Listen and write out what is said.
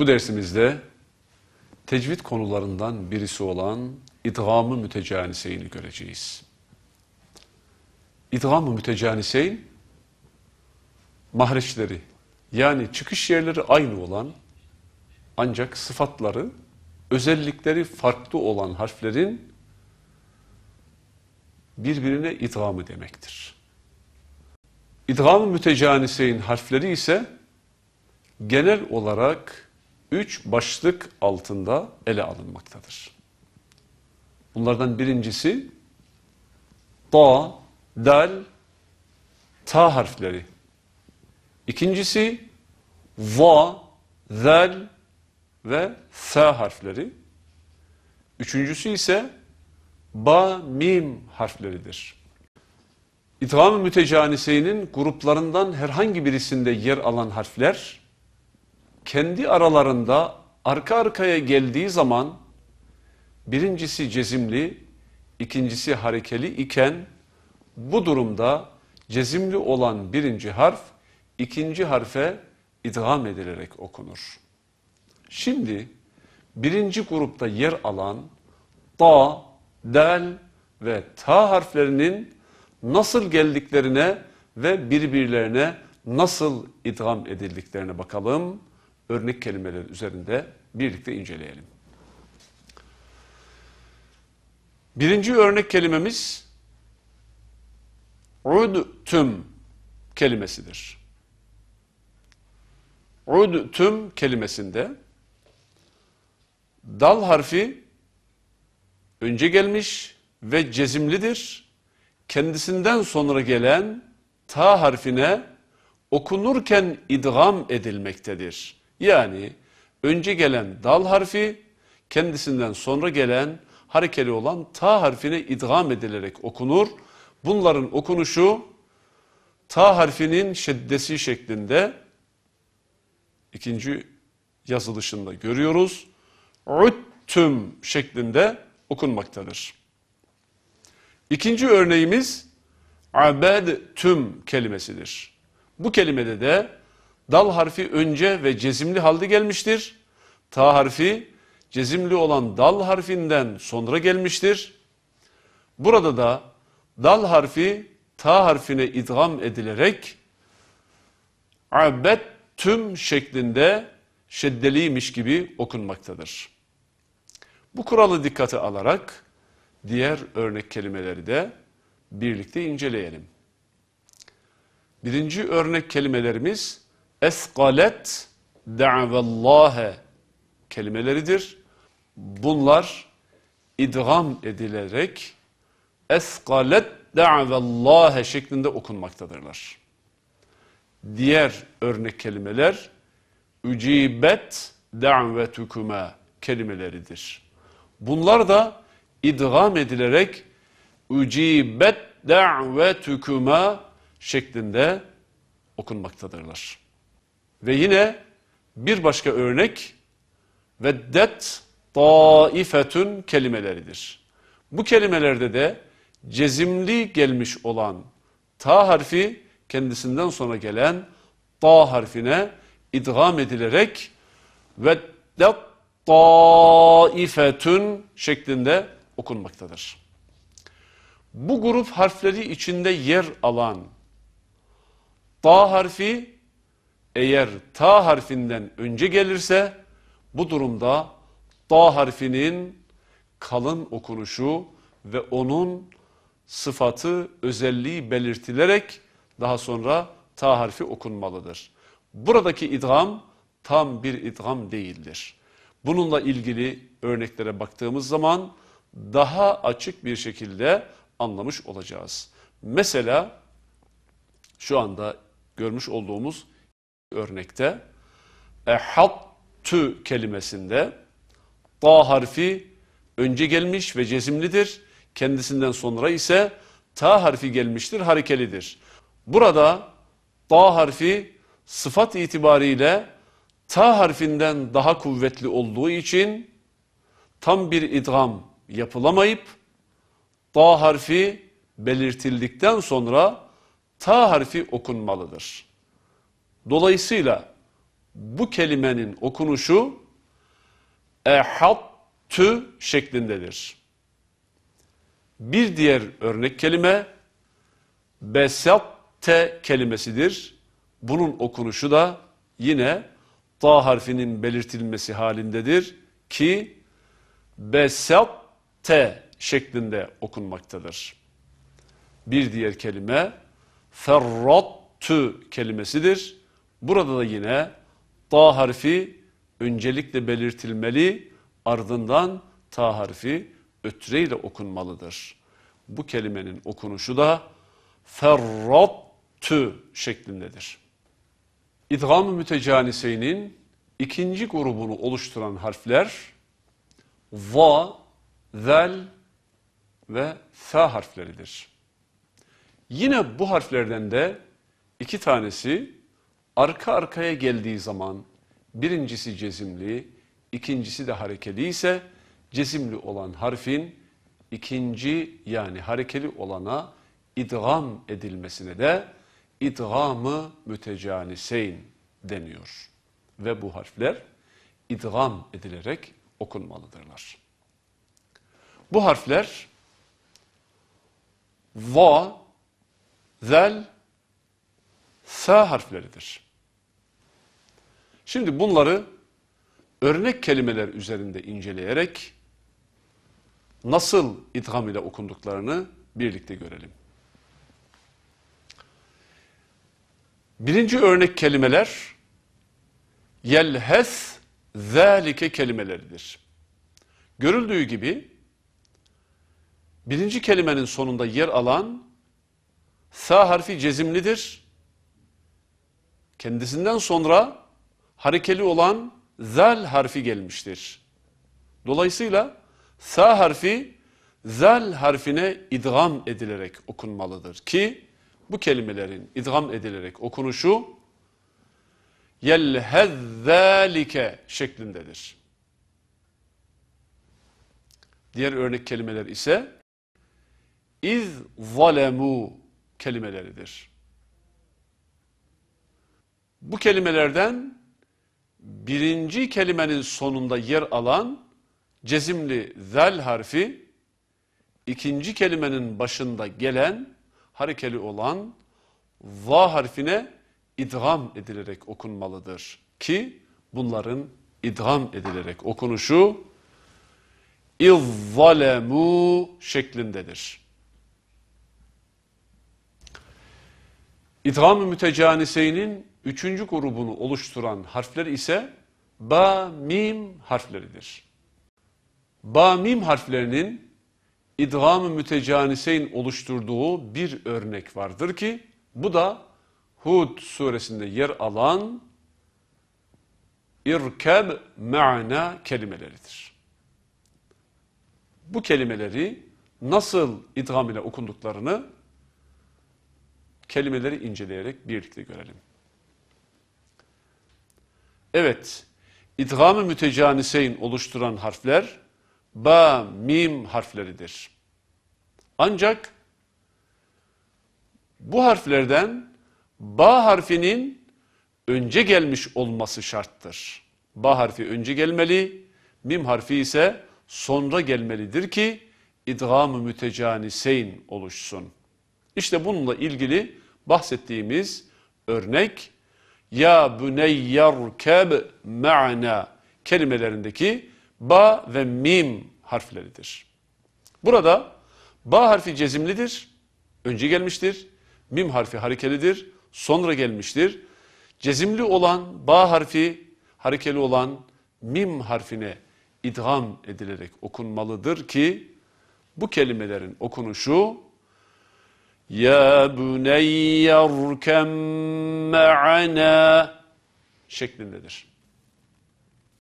Bu dersimizde tecvid konularından birisi olan idgamı mütecaniseyni göreceğiz. İdgamı mütecaniseyn mahreçleri yani çıkış yerleri aynı olan ancak sıfatları, özellikleri farklı olan harflerin birbirine idgamı demektir. İdgam-ı mütecaniseyn harfleri ise genel olarak üç başlık altında ele alınmaktadır. Bunlardan birincisi ta, dal, ta harfleri. İkincisi va, zal ve sa harfleri. Üçüncüsü ise ba, mim harfleridir. İdgam-ı mütecaniseynin gruplarından herhangi birisinde yer alan harfler kendi aralarında arka arkaya geldiği zaman birincisi cezimli, ikincisi harekeli iken bu durumda cezimli olan birinci harf ikinci harfe idgam edilerek okunur. Şimdi birinci grupta yer alan ta, dal ve ta harflerinin nasıl geldiklerine ve birbirlerine nasıl idgam edildiklerine bakalım. Örnek kelimeler üzerinde birlikte inceleyelim. Birinci örnek kelimemiz udtüm kelimesidir. Udtüm kelimesinde dal harfi önce gelmiş ve cezimlidir. Kendisinden sonra gelen ta harfine okunurken idgam edilmektedir. Yani önce gelen dal harfi kendisinden sonra gelen harekeli olan ta harfine idgam edilerek okunur. Bunların okunuşu ta harfinin şeddesi şeklinde ikinci yazılışında görüyoruz. Uttüm şeklinde okunmaktadır. İkinci örneğimiz abedtüm kelimesidir. Bu kelimede de dal harfi önce ve cezimli halde gelmiştir. Ta harfi cezimli olan dal harfinden sonra gelmiştir. Burada da dal harfi ta harfine idgam edilerek abet tüm şeklinde şeddeliymiş gibi okunmaktadır. Bu kuralı dikkate alarak diğer örnek kelimeleri de birlikte inceleyelim. Birinci örnek kelimelerimiz eskalet da'vallâhe kelimeleridir. Bunlar idgam edilerek eskalet da'vallâhe şeklinde okunmaktadırlar. Diğer örnek kelimeler ücibet da'vetukuma kelimeleridir. Bunlar da idgam edilerek ücibet da'vetukuma şeklinde okunmaktadırlar. Ve yine bir başka örnek veddet taifetün kelimeleridir. Bu kelimelerde de cezimli gelmiş olan ta harfi kendisinden sonra gelen ta harfine idgam edilerek veddet taifetün şeklinde okunmaktadır. Bu grup harfleri içinde yer alan ta harfi eğer ta harfinden önce gelirse bu durumda ta harfinin kalın okunuşu ve onun sıfatı, özelliği belirtilerek daha sonra ta harfi okunmalıdır. Buradaki idgam tam bir idgam değildir. Bununla ilgili örneklere baktığımız zaman daha açık bir şekilde anlamış olacağız. Mesela şu anda görmüş olduğumuz örnekte ehattü kelimesinde ta harfi önce gelmiş ve cezimlidir. Kendisinden sonra ise ta harfi gelmiştir, harekelidir. Burada ta harfi sıfat itibariyle ta harfinden daha kuvvetli olduğu için tam bir idgam yapılamayıp ta harfi belirtildikten sonra ta harfi okunmalıdır. Dolayısıyla bu kelimenin okunuşu ehattü şeklindedir. Bir diğer örnek kelime besatte kelimesidir. Bunun okunuşu da yine ta harfinin belirtilmesi halindedir ki besatte şeklinde okunmaktadır. Bir diğer kelime ferrattü kelimesidir. Burada da yine ta harfi öncelikle belirtilmeli ardından ta harfi ötreyle okunmalıdır. Bu kelimenin okunuşu da ferrattü şeklindedir. İdgam-ı mütecaniseynin ikinci grubunu oluşturan harfler va, zel ve sa harfleridir. Yine bu harflerden de iki tanesi arka arkaya geldiği zaman birincisi cezimli, ikincisi de harekeli ise cezimli olan harfin ikinci yani harekeli olana idgam edilmesine de idgamı mütecaniseyn deniyor. Ve bu harfler idgam edilerek okunmalıdırlar. Bu harfler va, zel, sa harfleridir. Şimdi bunları örnek kelimeler üzerinde inceleyerek nasıl idgam ile okunduklarını birlikte görelim. Birinci örnek kelimeler yelhes zâlike kelimeleridir. Görüldüğü gibi birinci kelimenin sonunda yer alan sa harfi cezimlidir. Kendisinden sonra harekeli olan zal harfi gelmiştir. Dolayısıyla sa harfi zal harfine idgam edilerek okunmalıdır ki bu kelimelerin idgam edilerek okunuşu yelhezzalike şeklindedir. Diğer örnek kelimeler ise iz zalemu kelimeleridir. Bu kelimelerden birinci kelimenin sonunda yer alan cezimli zel harfi ikinci kelimenin başında gelen harekeli olan va harfine idgam edilerek okunmalıdır. Ki bunların idgam edilerek okunuşu izzalemu şeklindedir. İdgam-ı mütecaniseynin üçüncü grubunu oluşturan harfler ise ba, mim harfleridir. Ba, mim harflerinin idgam-ı mütecaniseyn oluşturduğu bir örnek vardır ki bu da Hud suresinde yer alan irkeb ma'na kelimeleridir. Bu kelimeleri nasıl idgam ile okunduklarını kelimeleri inceleyerek birlikte görelim. Evet, idgam-ı mütecaniseyn oluşturan harfler ba, mim harfleridir. Ancak bu harflerden ba harfinin önce gelmiş olması şarttır. Ba harfi önce gelmeli, mim harfi ise sonra gelmelidir ki idgam-ı mütecaniseyn oluşsun. İşte bununla ilgili bahsettiğimiz örnek ya büneyyerkeb ma'na kelimelerindeki ba ve mim harfleridir. Burada ba harfi cezimlidir, önce gelmiştir. Mim harfi harekelidir, sonra gelmiştir. Cezimli olan ba harfi harekeli olan mim harfine idgam edilerek okunmalıdır ki bu kelimelerin okunuşu ya büneyyerkem ma'ana şeklindedir.